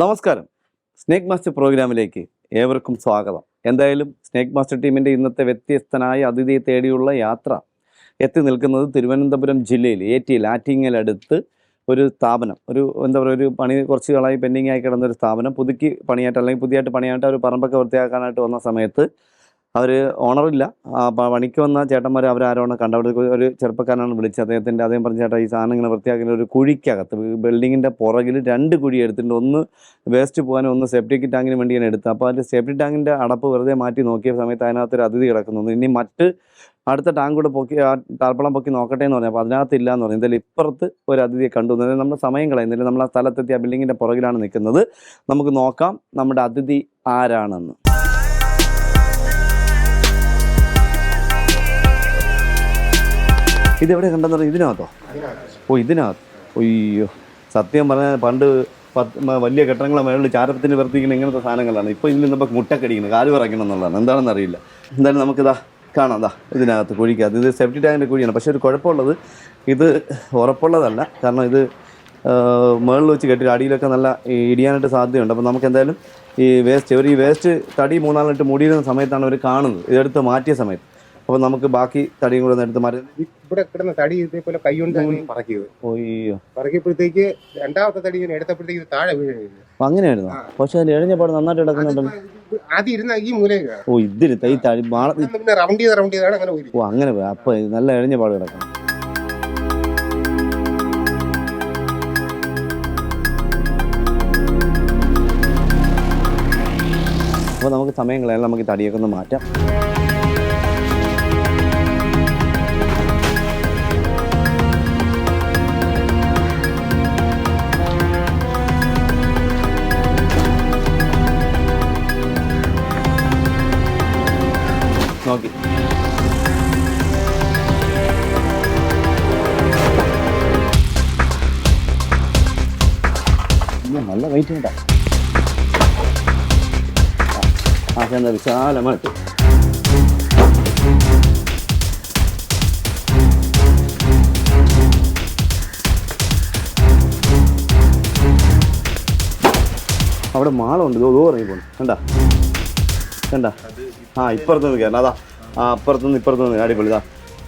നമസ്കാരം. Snake master പ്രോഗ്രാമിലേക്ക് ഏവർക്കും സ്വാഗതം. എന്തായാലും സ്നേക് മാസ്റ്റർ ടീമിന്റെ ഇന്നത്തെ വ്യത്യസ്തനായ അതിഥിയെ തേടിയുള്ള യാത്ര എത്തി നിൽക്കുന്നത് തിരുവനന്തപുരം ജില്ലയിൽ ഏറ്റിയിൽ ആറ്റിങ്ങലടുത്ത് ഒരു സ്ഥാപനം ഒരു എന്താ പറയുക ഒരു പണി കുറച്ച് നാളായി പെൻഡിങ് ആയി കിടന്ന ഒരു സ്ഥാപനം പുതുക്കി പണിയായിട്ട് അല്ലെങ്കിൽ പുതിയതായിട്ട് പണിയായിട്ട് ഒരു പറമ്പൊക്കെ വൃത്തിയാക്കാനായിട്ട് വന്ന സമയത്ത് അവർ ഓണറില്ല പണിക്ക് വന്ന ചേട്ടന്മാർ അവരാരോണം കണ്ട അവിടെ ഒരു ചെറുപ്പക്കാരനാണ് വിളിച്ചത്. അദ്ദേഹത്തിന്റെ അദ്ദേഹം പറഞ്ഞ ചേട്ടാ ഈ സാധനം ഇങ്ങനെ വൃത്തിയാക്കുന്ന ഒരു കുഴിക്കകത്ത് ബിൽഡിങ്ങിന്റെ പുറകിൽ രണ്ട് കുഴി എടുത്തിട്ടുണ്ട്. ഒന്ന് വേസ്റ്റ് പോകാനും ഒന്ന് സെപ്റ്റിക് ടാങ്കിന് വേണ്ടി ഞാൻ എടുത്തു അപ്പോൾ അതിന്റെ സെപ്റ്റിക് ടാങ്കിന്റെ അടപ്പ് വെറുതെ മാറ്റി നോക്കിയ സമയത്ത് അതിനകത്ത് ഒരു അതിഥി കിടക്കുന്നു. ഇനി മറ്റ് അടുത്ത ടാങ്ക് കൂടെ പൊക്കി ആ താർപ്പളം പൊക്കി നോക്കട്ടെ എന്ന് പറഞ്ഞു. അപ്പോൾ അതിനകത്ത് ഇല്ല എന്ന് പറഞ്ഞു. എന്തായാലും ഇപ്പുറത്ത് ഒരു അതിഥിയെ കണ്ടു. അതായത് നമ്മൾ സമയം കളയുന്നില്ല നമ്മൾ ആ സ്ഥലത്തെത്തി ആ ബിൽഡിങ്ങിന്റെ പുറകിലാണ് നിൽക്കുന്നത്. നമുക്ക് നോക്കാം നമ്മുടെ അതിഥി ആരാണെന്ന്. ഇതെവിടെ കണ്ടെന്ന് പറഞ്ഞു ഇതിനകത്തോ? ഓ ഇതിനകത്ത്. ഒയ്യോ സത്യം പറഞ്ഞാൽ പണ്ട് വലിയ കെട്ടിടങ്ങളെ മേളിൽ ചാരത്തിന് വർത്തിക്കുന്ന ഇങ്ങനത്തെ സാധനങ്ങളാണ്. ഇപ്പോൾ ഇതിൽ നമുക്ക് മുട്ടക്കടിക്കുന്നത് കാൽ പറയ്ക്കണം എന്നുള്ളതാണ്. എന്താണെന്ന് അറിയില്ല. എന്തായാലും നമുക്കിതാ കാണാം. ദാ ഇതിനകത്ത് കുഴിക്കകത്ത്. ഇത് സെഫ്റ്റി ടാങ്കിന്റെ കുഴിയാണ്. പക്ഷേ ഒരു കുഴപ്പമുള്ളത് ഇത് ഉറപ്പുള്ളതല്ല. കാരണം ഇത് മുകളിൽ വെച്ച് കെട്ടി അടിയിലൊക്കെ നല്ല ഇടിയാനായിട്ട് സാധ്യതയുണ്ട്. അപ്പോൾ നമുക്ക് എന്തായാലും ഈ വേസ്റ്റ് ഒരു ഈ വേസ്റ്റ് തടി മൂന്നാലിട്ട് മുടിയിരുന്ന സമയത്താണ് അവർ കാണുന്നത്. ഇതെടുത്ത് മാറ്റിയ സമയത്ത്. അപ്പോൾ നമുക്ക് ബാക്കി തടിയും കൂടെ ഒന്ന് എടുത്ത് ഇവിടെ കിടന്ന തടി ഇതേപോലെ കൈ കൊണ്ട് പറക്കിയത്. ഒയ്യോ പറക്കിയപ്പോഴത്തേക്ക് രണ്ടാമത്തെ തടി ഇങ്ങനെ എടുത്തപ്പോഴത്തേക്ക് താഴെ വീഴുന്നു അപ്പൊ അങ്ങനെയായിരുന്നു. പക്ഷെ അതിൽ എഴഞ്ഞപാട് നന്നായിട്ട് കിടക്കുന്നുണ്ടല്ലോ ആദ്യം ഇരുന്ന ഈ മൂലയില ഓ ഇതിന് തൈ തടി മാള പിന്നെ റൗണ്ട് ചെയ്ത് റൗണ്ട് ചെയ്താണ് അങ്ങനെ പോയി ഓ അങ്ങനെ പോയി. അപ്പൊ ഇത് നല്ല എഴഞ്ഞപാട് കിടക്കണം. അപ്പോൾ നമുക്ക് സമയം കളയാൻ നമുക്ക് തടിയൊക്കെ ഒന്ന് മാറ്റാം. നോക്കി. നല്ല വെയിറ്റ് കേട്ടാ ആ എന്താ വിശാലമായിട്ട്. അവിടെ മാളമുണ്ട്. ഇതോ ഇറങ്ങി പോകണം കണ്ടാ? കണ്ടാ? ആ ഇപ്പുറത്തുനിന്ന് കയറണം അതാ. ആ അപ്പുറത്ത് നിന്ന് ഇപ്പുറത്ത് നിന്ന്. അടിപൊളി ഇതാ.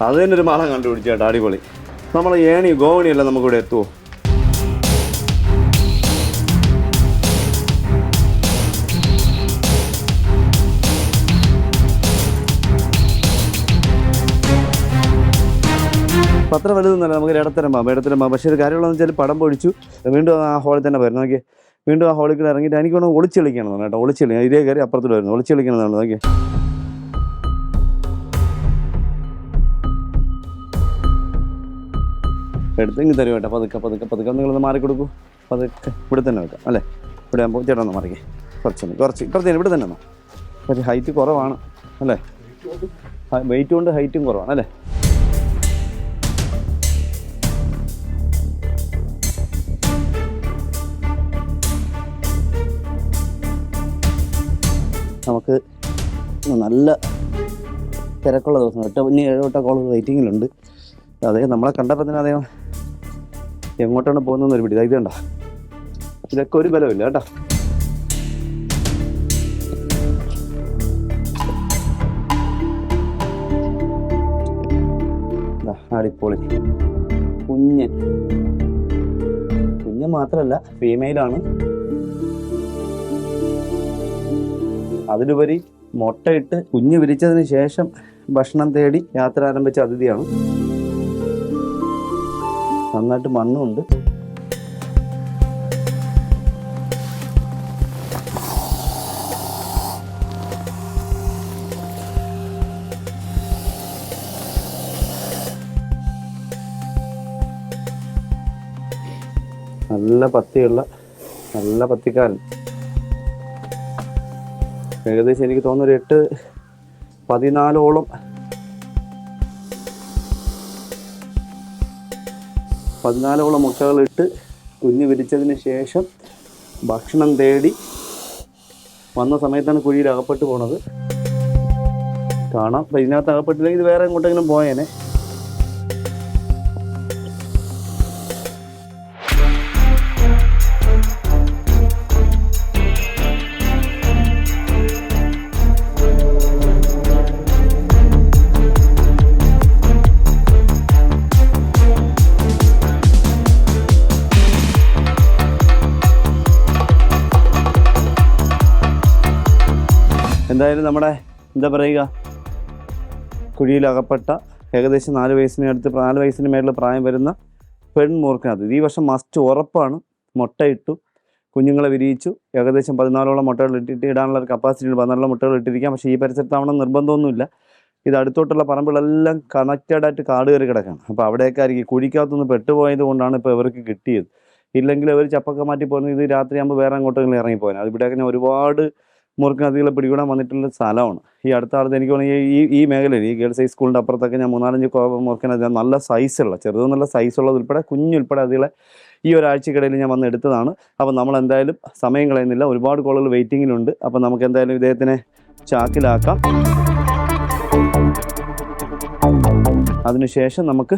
അത് തന്നെ ഒരു മാളം കണ്ടുപിടിച്ചു കേട്ടോ. അടിപൊളി. നമ്മൾ ഏണി ഗോവണിയല്ല നമുക്കിവിടെ എത്തുമോ അപ്പം അത്ര വലുതൊന്നുമല്ല നമുക്ക് ഇടത്തരം പോകാം ഇടത്തരം പോകാം പക്ഷേ ഒരു കാര്യമുള്ളതെന്ന് വെച്ചാൽ പടം പൊഴിച്ചു വീണ്ടും ആ ഹോളിൽ തന്നെ വരുന്നു നോക്കി വീണ്ടും ആ ഹോളിൽ കൂടെ ഇറങ്ങിയിട്ട് എനിക്ക് വിളിക്കണം എന്നാണ് കേട്ടോ. ഒളിച്ചു കളി. ഇതേ കയറി അപ്പുറത്തോട്ട് വരുന്നു. എന്നാണ് കളിക്കണം നോക്കി എടുത്തെങ്കിൽ തരും കേട്ടോ പതുക്കെ പതുക്കെ പതുക്കെ നിങ്ങളൊന്ന് മാറി കൊടുക്കൂ. പതുക്കെ. ഇവിടെ തന്നെ വെക്കാം അല്ലേ? ഇവിടെ ആകുമ്പോൾ ചേട്ടാ ഒന്ന് മാറിക്കേ. കുറച്ചൊന്ന് കുറച്ച് ഇപ്പുറത്തേന് ഇവിടെ തന്നെ ഒന്നോ പക്ഷേ ഹൈറ്റ് കുറവാണ് അല്ലേ? വെയിറ്റ് കൊണ്ട് ഹൈറ്റും കുറവാണ് അല്ലേ? നമുക്ക് നല്ല തിരക്കുള്ള ദിവസം എട്ട് ഇനി ഏഴോട്ട കോൾ വെയിറ്റിങ്ങിലുണ്ട് അതേ നമ്മളെ കണ്ടപ്പോൾ തന്നെ അദ്ദേഹം എങ്ങോട്ടാണ് പോകുന്നതെന്ന് ഒരു പിടി ഇത് കണ്ട ഇതൊക്കെ ഒരു ബലമില്ല കേട്ടോ. അടിപൊളി. കുഞ്ഞ്. കുഞ്ഞ് മാത്രമല്ല ഫീമെയിലാണ് അതിലുപരി മുട്ടയിട്ട് കുഞ്ഞ് വിരിച്ചതിന് ശേഷം ഭക്ഷണം തേടി യാത്ര ആരംഭിച്ച അതിഥിയാണ്. നന്നായിട്ട് മണ്ണുണ്ട്. നല്ല പത്തിയുള്ള നല്ല പത്തിക്കാരൻ ഏകദേശം എനിക്ക് തോന്നുന്നു ഒരു എട്ട് പതിനാലോളം പതിനാലോളം മുട്ടകളിട്ട് കുഞ്ഞ് വിരിച്ചതിന് ശേഷം ഭക്ഷണം തേടി വന്ന സമയത്താണ് കുഴിയിൽ അകപ്പെട്ട് പോണത്. കാണാം. ഇതിനകത്ത് അകപ്പെട്ടില്ലെങ്കിൽ ഇത് വേറെ എങ്ങോട്ടെങ്കിലും പോയേനെ. എന്തായാലും നമ്മുടെ എന്താ പറയുക കുഴിയിലകപ്പെട്ട ഏകദേശം നാല് വയസ്സിന് അടുത്ത് നാല് വയസ്സിന് മേളിൽ പ്രായം വരുന്ന പെൺമൂർക്കനത് ഈ വർഷം മസ്റ്റ് ഉറപ്പാണ്. മുട്ടയിട്ടു കുഞ്ഞുങ്ങളെ വിരിയിച്ചു. ഏകദേശം പതിനാലോളം മുട്ടകൾ ഇട്ടിട്ട് ഇടാനുള്ള ഒരു കപ്പാസിറ്റി പതിനാലോളം മുട്ടകൾ ഇട്ടിരിക്കാം. പക്ഷേ ഈ പരിസരത്താവണം നിർബന്ധമൊന്നുമില്ല. ഇത് അടുത്തോട്ടുള്ള പറമ്പുകളെല്ലാം കണക്റ്റഡ് ആയിട്ട് കാട് കയറി കിടക്കണം അപ്പോൾ അവിടെയൊക്കെ ആയിരിക്കും കുഴിക്കകത്തുനിന്ന് പെട്ടുപോയത് കൊണ്ടാണ് ഇപ്പോൾ ഇവർക്ക് കിട്ടിയത്. ഇല്ലെങ്കിൽ അവർ ചപ്പൊക്കെ മാറ്റി പോകുന്നത് ഇത് രാത്രിയാകുമ്പോൾ വേറെ അങ്ങോട്ടെങ്കിലും ഇറങ്ങിപ്പോയാൽ അത് ഇവിടെയൊക്കെ ഞാൻ ഒരുപാട് മുറുക്കനദികളെ പിടികൂടാൻ വന്നിട്ടുള്ള സ്ഥലമാണ്. ഈ അടുത്ത കാലത്ത് എനിക്ക് തോന്നുന്നു ഈ ഈ മേഖലയിൽ ഈ ഗേൾസ് ഹൈ സ്കൂളിന്റെ അപ്പുറത്തൊക്കെ ഞാൻ മൂന്നാലഞ്ച് മുറുക്കനദി നല്ല സൈസുള്ള ചെറുതെന്നുള്ള സൈസുള്ളത് ഉൾപ്പെടെ കുഞ്ഞുൾപ്പെടെ അതികളെ ഈ ഒരാഴ്ചക്കിടയിൽ ഞാൻ വന്ന് എടുത്തതാണ്. അപ്പോൾ നമ്മൾ എന്തായാലും സമയം കളയുന്നില്ല. ഒരുപാട് കോളുകൾ വെയിറ്റിങ്ങിലുണ്ട് അപ്പോൾ നമുക്ക് എന്തായാലും ഇദ്ദേഹത്തിനെ ചാക്കിലാക്കാം. അതിനുശേഷം നമുക്ക്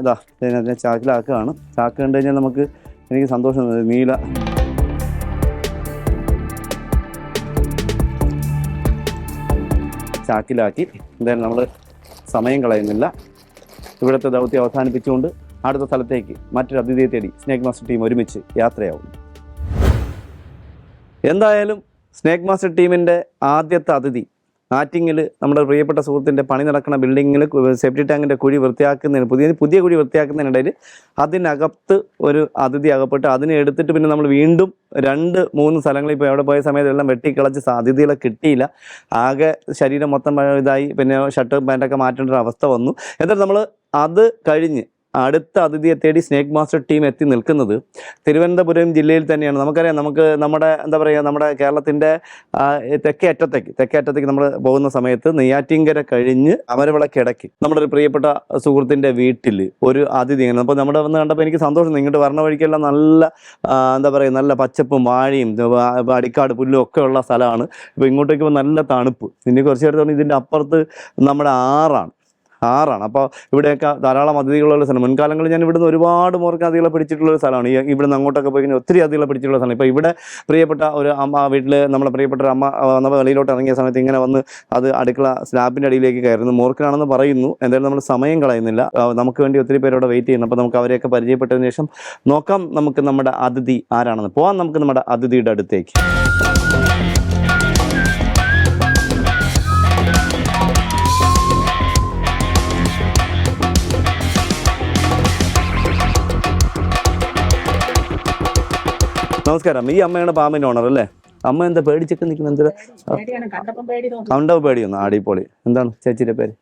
ഇതാ ചാക്കിലാക്കുകയാണ്. ചാക്ക് കണ്ടു കഴിഞ്ഞാൽ നമുക്ക് എനിക്ക് സന്തോഷം നീല ചാക്കിലാക്കി. എന്തായാലും നമ്മൾ സമയം കളയുന്നില്ല. ഇവിടുത്തെ ദൗത്യം അവസാനിപ്പിച്ചുകൊണ്ട് അടുത്ത സ്ഥലത്തേക്ക് മറ്റൊരു അതിഥിയെ തേടി സ്നേക് മാസ്റ്റർ ടീം ഒരുമിച്ച് യാത്രയാവും. എന്തായാലും സ്നേക് മാസ്റ്റർ ടീമിന്റെ ആദ്യത്തെ അതിഥി ആറ്റിങ്ങിൽ നമ്മുടെ പ്രിയപ്പെട്ട സുഹൃത്തിന്റെ പണി നടക്കുന്ന ബിൽഡിങ്ങിൽ സേഫ്റ്റി ടാങ്കിന്റെ കുഴി വൃത്തിയാക്കുന്നതിന് പുതിയ പുതിയ കുഴി വൃത്തിയാക്കുന്നതിനിടയിൽ അതിനകത്ത് ഒരു അതിഥി അകപ്പെട്ട് അതിനെ എടുത്തിട്ട് പിന്നെ നമ്മൾ വീണ്ടും രണ്ട് മൂന്ന് സ്ഥലങ്ങളിൽ ഇപ്പോൾ എവിടെ പോയ സമയത്ത് എല്ലാം വെട്ടിക്കളച്ച് അതിഥികളെ കിട്ടിയില്ല. ആകെ ശരീരം മൊത്തം ഇതായി പിന്നെ ഷർട്ട് പാന്റൊക്കെ മാറ്റേണ്ട ഒരു അവസ്ഥ വന്നു. എന്നിട്ട് നമ്മൾ അത് കഴിഞ്ഞ് അടുത്ത അതിഥിയെ തേടി സ്നേക് മാസ്റ്റർ ടീം എത്തി നിൽക്കുന്നത് തിരുവനന്തപുരം ജില്ലയിൽ തന്നെയാണ്. നമുക്കറിയാം നമുക്ക് നമ്മുടെ എന്താ പറയുക നമ്മുടെ കേരളത്തിന്റെ തെക്കേ അറ്റത്തേക്ക് തെക്കേ അറ്റത്തേക്ക് നമ്മൾ പോകുന്ന സമയത്ത് നെയ്യാറ്റിങ്കര കഴിഞ്ഞ് അമരവിളക്കിടയ്ക്ക് നമ്മുടെ ഒരു പ്രിയപ്പെട്ട സുഹൃത്തിന്റെ വീട്ടിൽ ഒരു അതിഥി അപ്പോൾ നമ്മുടെ വന്ന് കണ്ടപ്പോൾ എനിക്ക് സന്തോഷം. ഇങ്ങോട്ട് വരണ വഴിക്കെല്ലാം നല്ല എന്താ പറയുക നല്ല പച്ചപ്പും വാഴയും അടിക്കാട് പുല്ലും ഒക്കെ ഉള്ള സ്ഥലമാണ്. ഇപ്പോൾ ഇങ്ങോട്ടേക്ക് നല്ല തണുപ്പ്. ഇനി കുറച്ച് നേരത്തെ ഇതിന്റെ അപ്പുറത്ത് നമ്മുടെ ആറാണ്. ആറാണ്. അപ്പോൾ ഇവിടെയൊക്കെ ധാരാളം അതിഥികളുള്ള സ്ഥലം. മുൻകാലങ്ങളിൽ ഞാൻ ഇവിടുന്ന് ഒരുപാട് മോർക്ക് അതികളെ പിടിച്ചിട്ടുള്ള ഒരു സ്ഥലമാണ്. ഈ ഇവിടുന്ന് അങ്ങോട്ടൊക്കെ പോയി കഴിഞ്ഞാൽ ഒത്തിരി അതികളെ പിടിച്ചിട്ടുള്ള സ്ഥലം. ഇപ്പോൾ ഇവിടെ പ്രിയപ്പെട്ട ഒരു അമ്മ വീട്ടിൽ നമ്മളെ പ്രിയപ്പെട്ട ഒരു അമ്മ നമ്മുടെ വെളിയിലോട്ട് ഇറങ്ങിയ സമയത്ത് ഇങ്ങനെ വന്ന് അത് അടുക്കള സ്ലാബിന്റെ അടിയിലേക്ക് കയറുന്നു. മോർക്കിനാണെന്ന് പറയുന്നു. എന്തായാലും നമ്മൾ സമയം കളയുന്നില്ല. നമുക്ക് വേണ്ടി ഒത്തിരി പേര് അവിടെ വെയിറ്റ് ചെയ്യുന്നു. അപ്പോൾ നമുക്ക് അവരെയൊക്കെ പരിചയപ്പെട്ടതിന് ശേഷം നോക്കാം നമുക്ക് നമ്മുടെ അതിഥി ആരാണെന്ന്. പോകാം നമുക്ക് നമ്മുടെ അതിഥിയുടെ അടുത്തേക്ക്. നമസ്കാരം. ഈ അമ്മയാണ് പാമ്പിന്റെ ഓണർ അല്ലേ? അമ്മ എന്താ പേടിച്ചൊക്കെ നിൽക്കുന്ന? എന്താ കണ്ടപ്പോ പേടിയൊന്നും ആടിപ്പോളി എന്താണ് ചേച്ചിയുടെ പേര്?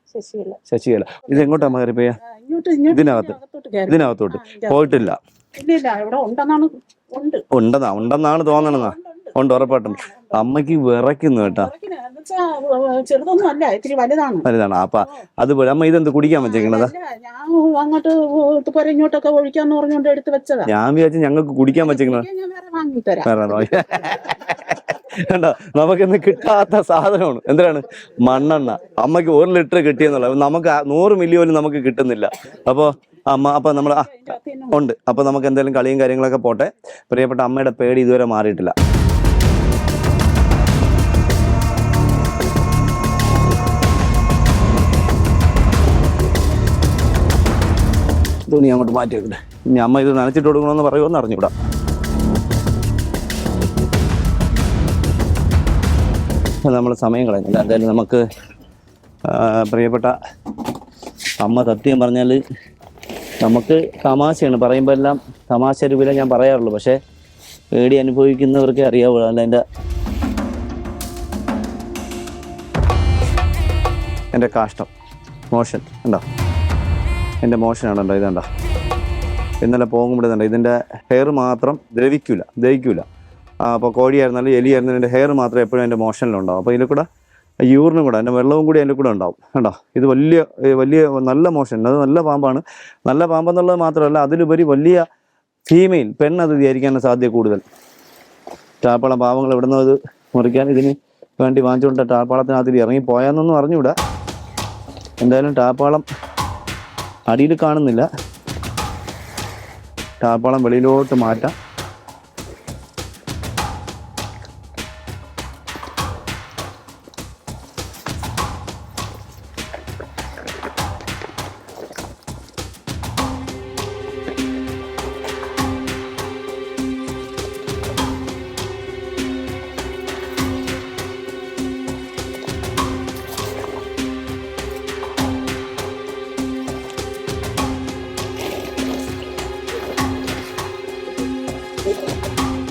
ശശികല. ഇത് എങ്ങോട്ടാ അമ്മ കയറിപ്പോയ ഇതിനകത്ത്? ഇതിനകത്തോട്ട് പോയിട്ടില്ല. ഉണ്ടെന്നാ ഉണ്ടെന്നാണ് തോന്നണെന്നാ ഉണ്ട്, ഉറപ്പായിട്ടും. അമ്മയ്ക്ക് വിറയ്ക്കുന്നു കേട്ടാ. ചെറുതൊന്നും അല്ല ഇത്തിരി വലുതാണ്. വലുതാണ്. അപ്പൊ അതുപോലെ. അമ്മ ഇതെന്ത് കുടിക്കാൻ വെച്ചേക്കണത്? ഞാൻ അങ്ങോട്ട് ഇങ്ങോട്ടൊക്കെ ഒഴിക്കാന്ന് പറഞ്ഞുകൊണ്ട് എടുത്ത് വെച്ചതാ. ഞാൻ വിചാരിച്ചു ഞങ്ങൾക്ക് കുടിക്കാൻ വെച്ചേക്കണത്. കണ്ടോ? നമുക്കിന്ന് കിട്ടാത്ത സാധനമാണ്. എന്തിനാണ്? മണ്ണെണ്ണ. അമ്മയ്ക്ക് ഒരു ലിറ്റർ കിട്ടിയെന്നുള്ള നമുക്ക് നൂറ് മില്ലി പോലും നമുക്ക് കിട്ടുന്നില്ല. അപ്പോൾ അമ്മ അപ്പൊ നമ്മൾ ഉണ്ട്. അപ്പൊ നമുക്ക് എന്തെങ്കിലും കളിയും കാര്യങ്ങളൊക്കെ പോട്ടെ. പ്രിയപ്പെട്ട അമ്മയുടെ പേടി ഇതുവരെ മാറിയിട്ടില്ല. തുണി അങ്ങോട്ട് മാറ്റി വെക്കട്ടെ ഇനി അമ്മ ഇത് നനച്ചിട്ട് കൊടുക്കണമെന്ന് പറയുമെന്ന് അറിഞ്ഞൂടാ നമ്മൾ സമയം കളയുന്നില്ല എന്തായാലും നമുക്ക് പ്രിയപ്പെട്ട അമ്മ സത്യം പറഞ്ഞാൽ നമുക്ക് തമാശയാണ്. പറയുമ്പോൾ എല്ലാം തമാശ രൂപയിലേ ഞാൻ പറയാറുള്ളൂ. പക്ഷേ പേടി അനുഭവിക്കുന്നവർക്ക് അറിയാവുള്ളൂ. അല്ല എന്റെ എന്റെ കാഷ്ടം. മോഷൻ ഉണ്ടോ എന്റെ മോശമാണ് കണ്ടോ ഇതണ്ട. ഇന്നലെ പോകുമ്പോൾ ഇതുണ്ട് ഇതിന്റെ ഹെയർ മാത്രം ദ്രവിക്കില്ല ദഹിക്കില്ല അപ്പോൾ കോഴിയായിരുന്നാലും എലിയായിരുന്നാലും എന്റെ ഹെയർ മാത്രം എപ്പോഴും എന്റെ മോഷനിലുണ്ടാവും. അപ്പോൾ ഇതിൽ കൂടെ യൂറിനും കൂടെ എന്റെ വെള്ളവും കൂടി അതിന്റെ കൂടെ ഉണ്ടാവും കണ്ടോ. ഇത് വലിയ വലിയ നല്ല മോഷൻ അത് നല്ല പാമ്പാണ്. നല്ല പാമ്പെന്നുള്ളത് മാത്രമല്ല അതിലുപരി വലിയ ഫീമെയിൽ പെണ്ണതിഥിയായിരിക്കാനാണ് സാധ്യത കൂടുതൽ. ടാപ്പാളം പാവങ്ങൾ ഇവിടുന്ന് അത് മുറിക്കാൻ ഇതിന് വേണ്ടി വാങ്ങിച്ചുകൊണ്ട് ടാപ്പാളത്തിനകത്തിൽ ഇറങ്ങി പോയാന്നൊന്നും അറിഞ്ഞൂടാ എന്തായാലും ടാപ്പാളം അടിയിൽ കാണുന്നില്ല. താപ്പാളം വെളിയിലോട്ട് മാറ്റാം.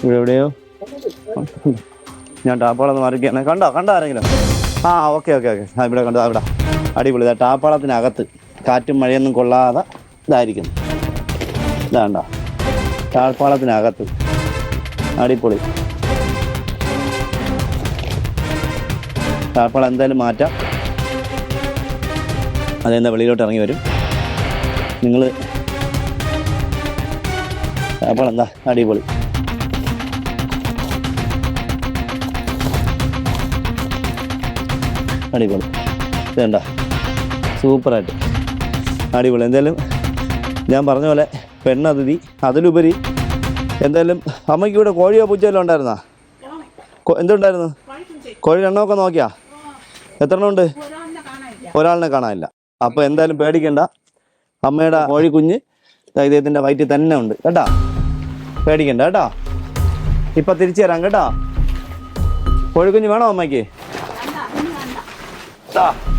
ഇവിടെ എവിടെയോ? ഞാൻ ടാപ്പാളത്ത് മാറിക്കാണ് കണ്ടോ? കണ്ടോ ആരെങ്കിലും? ആ ഓക്കെ ഓക്കെ ഓക്കെ. ആ ഇവിടെ കണ്ടോ? അവിടെ അടിപൊളി. ഇതാ ടാപ്പാളത്തിനകത്ത് കാറ്റും മഴയൊന്നും കൊള്ളാതെ ഇതായിരിക്കുന്നു. ഇതാണ്ടോ താഴ്പ്പാളത്തിനകത്ത് അടിപൊളി. താഴ്പ്പാളം എന്തായാലും മാറ്റാം. അതെന്താ വെളിയിലോട്ട് ഇറങ്ങി വരും. നിങ്ങൾ താഴ്പ്പാളം എന്താ അടിപൊളി. അടിപൊളി. ഇതേണ്ട സൂപ്പറായിട്ട്. അടിപൊളി. എന്തായാലും ഞാൻ പറഞ്ഞ പോലെ പെണ്ണതിഥി അതിലുപരി എന്തായാലും അമ്മയ്ക്ക് ഇവിടെ കോഴിയോ പൂച്ചയോ ഉണ്ടായിരുന്നാ? എന്തുണ്ടായിരുന്നു? കോഴി എണ്ണമൊക്കെ നോക്കിയാ? എത്ര എണ്ണം ഉണ്ട് ഒരാളിനെ കാണാനില്ല. അപ്പോൾ എന്തായാലും പേടിക്കണ്ട. അമ്മയുടെ കോഴി കുഞ്ഞ് ഇദ്ദേഹത്തിന്റെ വയറ്റിൽ തന്നെ ഉണ്ട്. കേട്ടാ? പേടിക്കണ്ട. കേട്ടാ? ഇപ്പൊ തിരിച്ചു തരാം കേട്ടാ? കോഴിക്കുഞ്ഞ് വേണോ അമ്മയ്ക്ക്? 없다.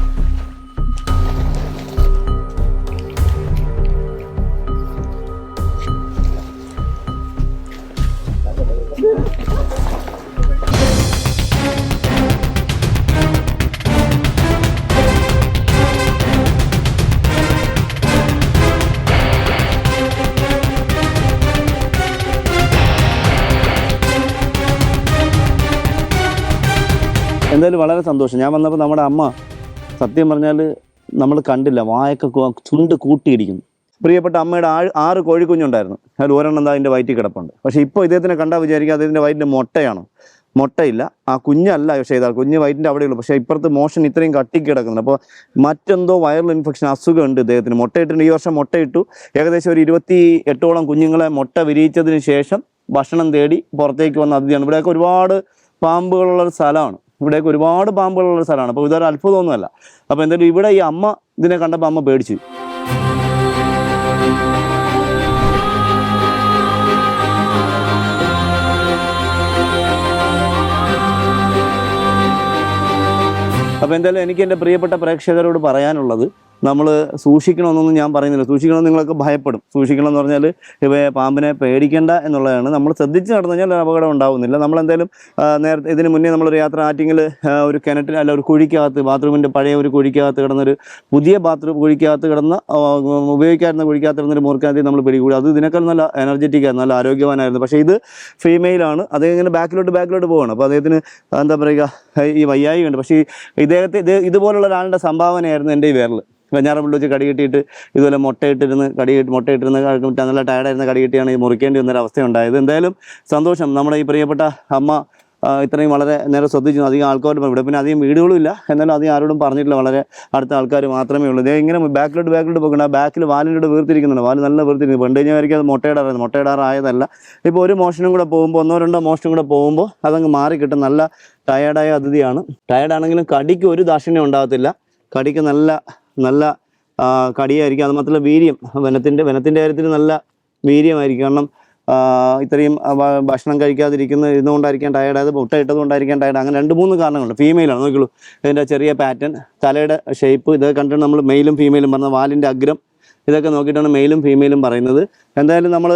എന്തായാലും വളരെ സന്തോഷം. ഞാൻ വന്നപ്പോൾ നമ്മുടെ അമ്മ സത്യം പറഞ്ഞാൽ നമ്മൾ കണ്ടില്ല വായൊക്കെ ചുണ്ട് കൂട്ടിയിരിക്കുന്നു. പ്രിയപ്പെട്ട അമ്മയുടെ ആ ആറ് കോഴിക്കുഞ്ഞുണ്ടായിരുന്നു. അതിൽ ഒരെണ്ണം എന്താ അതിന്റെ വയറ്റിൽ കിടപ്പുണ്ട്. പക്ഷേ ഇപ്പോൾ ഇദ്ദേഹത്തിനെ കണ്ടാൽ വിചാരിക്കുക അദ്ദേഹത്തിന്റെ വയറ്റിന്റെ മുട്ടയാണ്? മുട്ടയില്ല. ആ കുഞ്ഞല്ല പക്ഷേ ഇതാ കുഞ്ഞ് വയറ്റിന്റെ അവിടെയുള്ളൂ പക്ഷേ ഇപ്പുറത്ത് മോഷൻ ഇത്രയും കട്ടിക്കിടക്കുന്നുണ്ട് അപ്പോൾ മറ്റെന്തോ വൈറൽ ഇൻഫെക്ഷൻ അസുഖമുണ്ട് ഇദ്ദേഹത്തിന്. മുട്ടയിട്ടുണ്ട് ഈ വർഷം മുട്ടയിട്ടു ഏകദേശം ഒരു ഇരുപത്തി എട്ടോളം കുഞ്ഞുങ്ങളെ മുട്ട വിരിയിച്ചതിന് ശേഷം ഭക്ഷണം തേടി പുറത്തേക്ക് വന്ന അതിഥിയാണ്. ഇവിടെയൊക്കെ ഒരുപാട് പാമ്പുകളുള്ള ഒരു സ്ഥലമാണ്. ഇവിടെയൊക്കെ ഒരുപാട് പാമ്പുകളുള്ള സ്ഥലമാണ്. അപ്പോൾ ഇതൊരു അത്ഭുതമൊന്നുമല്ല. അപ്പോൾ എന്തായാലും ഇവിടെ ഈ അമ്മ ഇതിനെ കണ്ടപ്പോൾ അമ്മ പേടിച്ചു. അപ്പോൾ എന്തായാലും എനിക്ക് എന്റെ പ്രിയപ്പെട്ട പ്രേക്ഷകരോട് പറയാനുള്ളത് നമ്മൾ സൂക്ഷിക്കണമെന്നൊന്നും ഞാൻ പറയുന്നില്ല. സൂക്ഷിക്കണം നിങ്ങളൊക്കെ ഭയപ്പെടും. സൂക്ഷിക്കണം എന്ന് പറഞ്ഞാൽ ഇവയെ പാമ്പിനെ പേടിക്കേണ്ട എന്നുള്ളതാണ്. നമ്മൾ ശ്രദ്ധിച്ച് നടന്നു കഴിഞ്ഞാൽ ഒരു അപകടം ഉണ്ടാവുന്നില്ല. ആ, നേരത്തെ ഇതിന് മുന്നേ നമ്മളൊരു യാത്ര ആറ്റിങ്ങിൽ ഒരു കിണറ്റിൽ അല്ല ഒരു കുഴിക്കകത്ത് ബാത്റൂമിന്റെ പഴയ ഒരു കുഴിക്കകത്ത് കിടന്നൊരു പുതിയ ബാത്റൂം കുഴിക്കകത്ത് കിടന്ന ഉപയോഗിക്കാതിരുന്ന കുഴിക്കകത്ത് കിടന്നൊരു മൂർക്കാതി നമ്മൾ പിടികൂടി. അത് ഇതിനേക്കാൾ നല്ല എനർജറ്റിക് ആയിരുന്നു നല്ല ആരോഗ്യവാനായിരുന്നു. പക്ഷേ ഇത് ഫീമെയിലാണ് അദ്ദേഹം ഇങ്ങനെ ബാക്കിലോട്ട് ബാക്കിലോട്ട് പോവാണ്. അപ്പോൾ അദ്ദേഹത്തിന് എന്താ പറയുക ഈ വയ്യായി ഉണ്ട് പക്ഷേ ഇദ്ദേഹത്തെ ഇത് ഇതുപോലുള്ള ഒരാളുടെ സംഭാവനയായിരുന്നു എന്റെ ഈ വിരൽ വെഞ്ഞാറം വെച്ച് കടി കെട്ടിയിട്ട് ഇതുപോലെ മുട്ടയിട്ടിരുന്ന് കടി കെട്ടി മുട്ടയിട്ടിരുന്ന് നല്ല ടയർഡായിരുന്ന കടി കെട്ടിയാണ് ഈ മുറിക്കേണ്ടി വന്നൊരു അവസ്ഥയുണ്ടായത്. എന്തായാലും സന്തോഷം. നമ്മുടെ ഈ പ്രിയപ്പെട്ട അമ്മ ഇത്രയും വളരെ നേരെ ശ്രദ്ധിച്ചു. അധികം ആൾക്കാരും ഇവിടെ. പിന്നെ അധികം വീടുകളും ഇല്ല. എന്നാലും അധികം ആരോടും പറഞ്ഞിട്ടില്ല. വളരെ അടുത്ത ആൾക്കാർ മാത്രമേ ഉള്ളൂ. ഇതേ ഇങ്ങനെ ബാക്കിലോട്ട് ബാക്കിലോട്ട് പോകണ്ട ആ ബാക്കിൽ വാലിലൂടെ വീർത്തിരിക്കുന്നുണ്ട്. വാൽ നല്ല വീർത്തിരിക്കുന്നു. പണ്ട് കഴിഞ്ഞായിരിക്കും അത് മുട്ടയിടാറായിരുന്നു. മുട്ടയിടാറായതല്ല. ഇപ്പോൾ ഒരു മോഷനും കൂടെ പോകുമ്പോൾ ഒന്നോ രണ്ടോ മോഷനും കൂടെ പോകുമ്പോൾ അതങ്ങ് മാറി കിട്ടും. നല്ല ടയേർഡായ അതിഥിയാണ്. ടയേർഡാണെങ്കിലും കടിക്ക് ഒരു ദാക്ഷിണ്യം ഉണ്ടാകത്തില്ല. കടിക്ക് നല്ല നല്ല കടിയായിരിക്കും. അത് മാത്രമല്ല വീര്യം. വനത്തിന്റെ വനത്തിന്റെ കാര്യത്തിൽ നല്ല വീര്യമായിരിക്കും. കാരണം ഇത്രയും ഭക്ഷണം കഴിക്കാതിരിക്കുന്ന ഇരുന്നുകൊണ്ടായിരിക്കാൻ ടയർഡായത് മുട്ട ഇട്ടതുകൊണ്ടായിരിക്കാൻ ടയർഡ് അങ്ങനെ രണ്ട് മൂന്ന് കാരണങ്ങളുണ്ട്. ഫീമെയിലാണ് നോക്കിയുള്ളൂ ഇതിന്റെ ചെറിയ പാറ്റേൺ തലയുടെ ഷേപ്പ് ഇത് കണ്ടിട്ട് നമ്മൾ മെയിലും ഫീമെയിലും പറഞ്ഞ വാലിന്റെ അഗ്രം ഇതൊക്കെ നോക്കിയിട്ടാണ് മെയിലും ഫീമെയിലും പറയുന്നത്. എന്തായാലും നമ്മൾ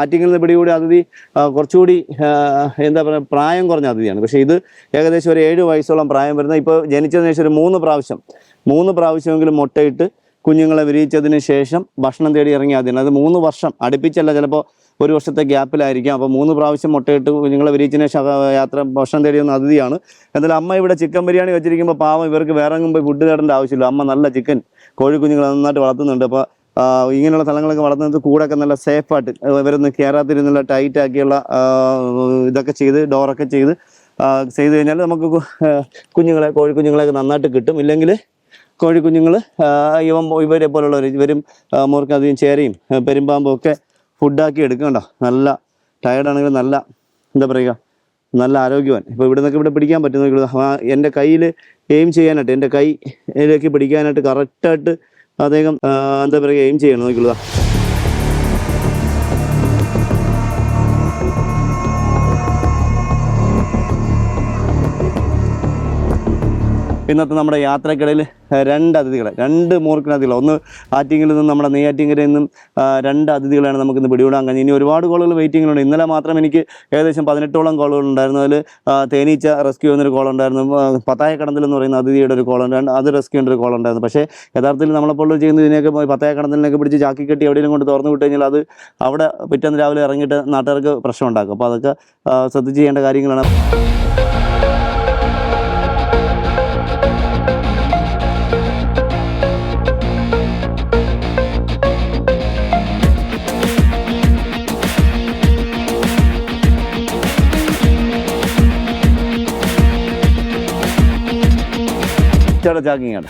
ആറ്റിങ്ങിൽ നിന്ന് പിടികൂടി അതിഥി കുറച്ചുകൂടി എന്താ പറയുക പ്രായം കുറഞ്ഞ അതിഥിയാണ്. പക്ഷേ ഇത് ഏകദേശം ഒരു ഏഴ് വയസ്സോളം പ്രായം വരുന്ന ഇപ്പോൾ ജനിച്ചതിന് ശേഷം ഒരു മൂന്ന് പ്രാവശ്യം മൂന്ന് പ്രാവശ്യമെങ്കിലും മുട്ടയിട്ട് കുഞ്ഞുങ്ങളെ വിരിയിച്ചതിന് ശേഷം ഭക്ഷണം തേടി ഇറങ്ങിയ അതിന് അത് മൂന്ന് വർഷം അടുപ്പിച്ചല്ല ചിലപ്പോൾ ഒരു വർഷത്തെ ഗ്യാപ്പിലായിരിക്കാം. അപ്പോൾ മൂന്ന് പ്രാവശ്യം മുട്ടയിട്ട് കുഞ്ഞുങ്ങളെ വിരിയിച്ചതിന് ശേഷം യാത്ര ഭക്ഷണം തേടി വന്ന അതിഥിയാണ്. എന്തായാലും അമ്മ ഇവിടെ ചിക്കൻ ബിരിയാണി വെച്ചിരിക്കുമ്പോൾ പാവം ഇവർക്ക് വേറെ എങ്ങും പോയി ഫുഡ് തേടേണ്ട ആവശ്യമില്ല. അമ്മ നല്ല ചിക്കൻ കോഴിക്കുഞ്ഞുങ്ങളെ നന്നായിട്ട് വളർത്തുന്നുണ്ട്. അപ്പോൾ ഇങ്ങനെയുള്ള സ്ഥലങ്ങളൊക്കെ വളർത്തുന്നത് കൂടൊക്കെ നല്ല സേഫായിട്ട് ഇവരൊന്നും കയറാത്തിരുന്നുള്ള ടൈറ്റ് ആക്കിയുള്ള ഇതൊക്കെ ചെയ്ത് ഡോറൊക്കെ ചെയ്ത് ചെയ്ത് കഴിഞ്ഞാൽ നമുക്ക് കുഞ്ഞുങ്ങളെ കോഴി കുഞ്ഞുങ്ങളെ കോഴിക്കുഞ്ഞുങ്ങളെയൊക്കെ നന്നായിട്ട് കിട്ടും. ഇല്ലെങ്കിൽ കോഴിക്കുഞ്ഞുങ്ങൾ ഇവൻ ഇവരെ പോലുള്ളവർ ഇവരും മൂർക്കധികം ചേരയും പെരുമ്പാമ്പും ഒക്കെ ഫുഡാക്കി എടുക്കണ്ടോ നല്ല ടയർഡാണെങ്കിലും നല്ല എന്താ പറയുക നല്ല ആരോഗ്യവാൻ. ഇപ്പോൾ ഇവിടെ നിന്നൊക്കെ ഇവിടെ പിടിക്കാൻ പറ്റുന്ന എന്റെ കയ്യിൽ എയിം ചെയ്യാനായിട്ട് എന്റെ കൈയിലേക്ക് പിടിക്കാനായിട്ട് കറക്റ്റായിട്ട് അദ്ദേഹം എന്താ പറയുക എയിം ചെയ്യണം. നോക്കിയുള്ളതാ ഇന്നത്തെ നമ്മുടെ യാത്രക്കിടയിൽ രണ്ട് അതിഥികളെ രണ്ട് മൂർഖൻ അതിഥികൾ ഒന്ന് ആറ്റിങ്ങിൽ നിന്നും നമ്മുടെ നെയ്യാറ്റിങ്കരയിൽ നിന്നും രണ്ട് അതിഥികളാണ് നമുക്കിന്ന് പിടികൂടാൻ കഴിഞ്ഞത്. ഇനി ഒരുപാട് കോളുകൾ വെയിറ്റിങ്ങിലുണ്ട് ഇന്നലെ മാത്രം എനിക്ക് ഏകദേശം പതിനെട്ടോളം കോളുകൾ ഉണ്ടായിരുന്നു. അതിൽ തേനീച്ച റെസ്ക്യൂ എന്നൊരു കോൾ ഉണ്ടായിരുന്നു. പത്തായ കടന്തൽ എന്ന് പറയുന്ന അതിഥിയുടെ ഒരു കോൾ ഉണ്ടായിരുന്നു അത് ചെയ്യേണ്ട ഒരു കോൾ ഉണ്ടായിരുന്നു. പക്ഷേ യഥാർത്ഥത്തിൽ നമ്മളെപ്പോൾ ചെയ്യുന്ന ഇതിനെയൊക്കെ പത്തായ കടന്തലിനൊക്കെ പിടിച്ച് ചാക്കി കെട്ടി എവിടെയെങ്കിലും കൊണ്ട് തുറന്നു വിട്ടു കഴിഞ്ഞാൽ അത് അവിടെ പിറ്റേന്ന് രാവിലെ ഇറങ്ങിയിട്ട് നാട്ടുകാർക്ക് പ്രശ്നം ഉണ്ടാക്കും. അപ്പോൾ അതൊക്കെ ശ്രദ്ധിച്ച് ചെയ്യേണ്ട കാര്യങ്ങളാണ്. ചേട്ടാ ചാക്കിങ്ങാണ്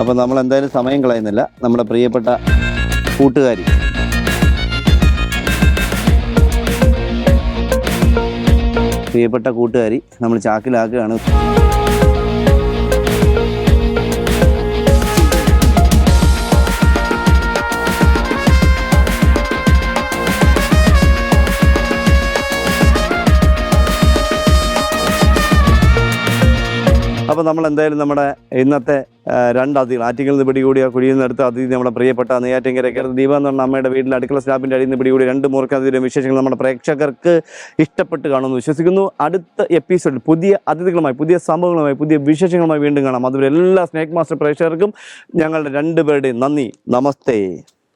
അപ്പോൾ നമ്മൾ എന്തായാലും സമയം കളയുന്നില്ല. നമ്മുടെ പ്രിയപ്പെട്ട കൂട്ടുകാരി. പ്രിയപ്പെട്ട കൂട്ടുകാരി നമ്മൾ ചാക്കിലാക്കുകയാണ് അപ്പോൾ നമ്മൾ എന്തായാലും നമ്മുടെ ഇന്നത്തെ രണ്ട് അതിഥികൾ ആറ്റിങ്ങിൽ നിന്ന് പിടികൂടിയ കുഴിയിൽ നിന്ന് എടുത്ത അതിഥി നമ്മുടെ പ്രിയപ്പെട്ട നെയ്യാറ്റിങ്കരക്കർ ദീപ എന്ന് പറഞ്ഞ അമ്മയുടെ വീട്ടിൽ അടുക്കള സ്റ്റാഫിന്റെ അടിയിൽ നിന്ന് പിടികൂടി രണ്ട് മൂർഖ അതിഥിയുടെ വിശേഷങ്ങൾ നമ്മുടെ പ്രേക്ഷകർക്ക് ഇഷ്ടപ്പെട്ട് കാണുമെന്ന് വിശ്വസിക്കുന്നു. അടുത്ത എപ്പിസോഡിൽ പുതിയ അതിഥികളുമായി പുതിയ സംഭവങ്ങളുമായി പുതിയ വിശേഷങ്ങളുമായി വീണ്ടും കാണാം. അതുപോലെ എല്ലാ സ്നേക് മാസ്റ്റർ പ്രേക്ഷകർക്കും ഞങ്ങളുടെ രണ്ടുപേരുടെയും നന്ദി. നമസ്തേ.